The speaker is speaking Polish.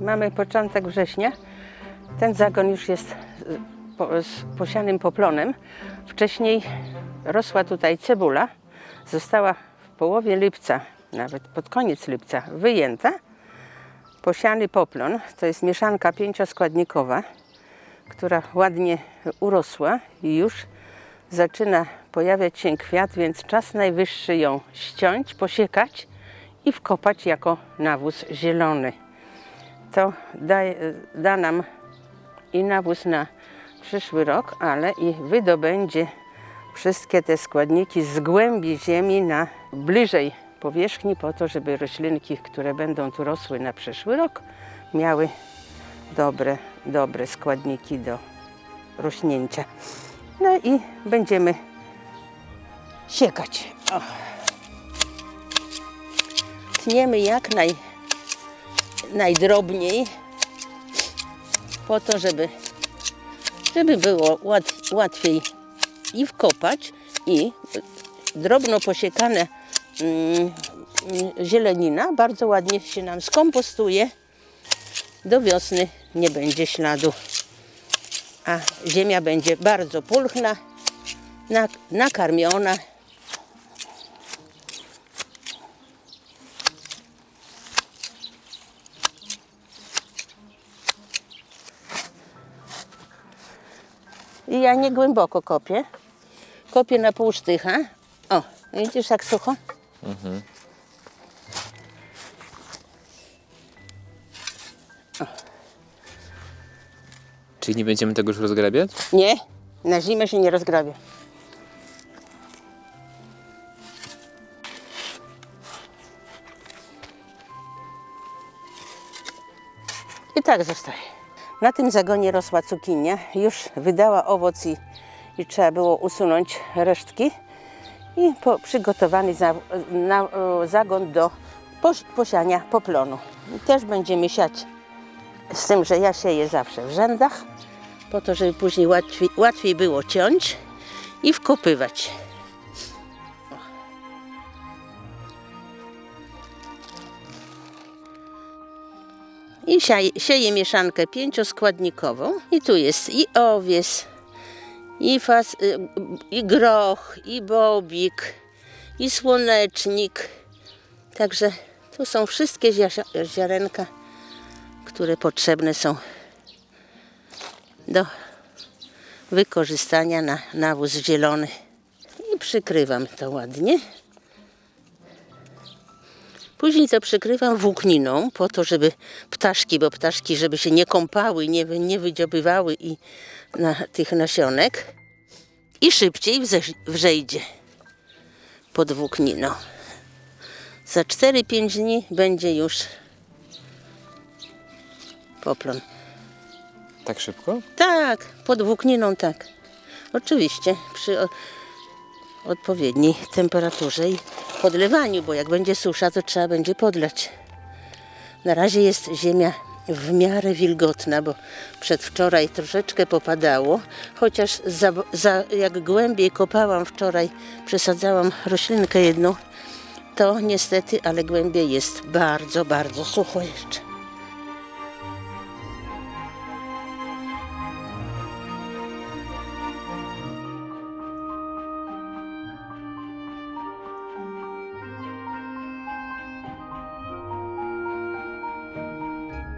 Mamy początek września. Ten zagon już jest po, z posianym poplonem. Wcześniej rosła tutaj cebula. Została w połowie lipca, nawet pod koniec lipca, wyjęta. Posiany poplon to jest mieszanka pięcioskładnikowa, która ładnie urosła i już zaczyna pojawiać się kwiat, więc czas najwyższy ją ściąć, posiekać i wkopać jako nawóz zielony. To da, nam i nawóz na przyszły rok, ale i wydobędzie wszystkie te składniki z głębi ziemi na bliżej powierzchni po to, żeby roślinki, które będą tu rosły na przyszły rok, miały dobre, dobre składniki do rośnięcia. No i będziemy siekać. Tniemy jak naj, najdrobniej po to, żeby, żeby było łat, łatwiej i wkopać i drobno posiekane mm, zielenina bardzo ładnie się nam skompostuje. Do wiosny nie będzie śladu, a ziemia będzie bardzo pulchna, nak- nakarmiona. I ja nie głęboko kopię. Kopię na pół sztycha. O, widzisz jak sucho? Czyli nie będziemy tego już rozgrabiać? Nie, na zimę się nie rozgrabia. I tak zostaje. Na tym zagonie rosła cukinia, już wydała owoc i, i trzeba było usunąć resztki. I po, przygotowany za, na, zagon do pos, posiania poplonu. I też będziemy siać, z tym, że ja sieję zawsze w rzędach po to, żeby później łatwiej, łatwiej było ciąć i wkopywać. I sieję, mieszankę pięcioskładnikową i tu jest i owies, i, fas, y, i groch, i bobik, i słonecznik. Także tu są wszystkie zia- ziarenka, które potrzebne są do wykorzystania na nawóz zielony. I przykrywam to ładnie. Później to przykrywam włókniną po to, żeby ptaszki, bo ptaszki, żeby się nie kąpały, nie, nie wydziobywały i na tych nasionek i szybciej wzejdzie pod włókniną. Za 4-5 dni będzie już poplon. Tak szybko? Tak, pod włókniną tak. Oczywiście przy odpowiedniej temperaturze i podlewaniu, bo jak będzie susza, to trzeba będzie podlać. Na razie jest ziemia w miarę wilgotna, bo przedwczoraj troszeczkę popadało, chociaż za, za, jak głębiej kopałam wczoraj, przesadzałam roślinkę jedną, to niestety, ale głębiej jest bardzo, bardzo sucho jeszcze.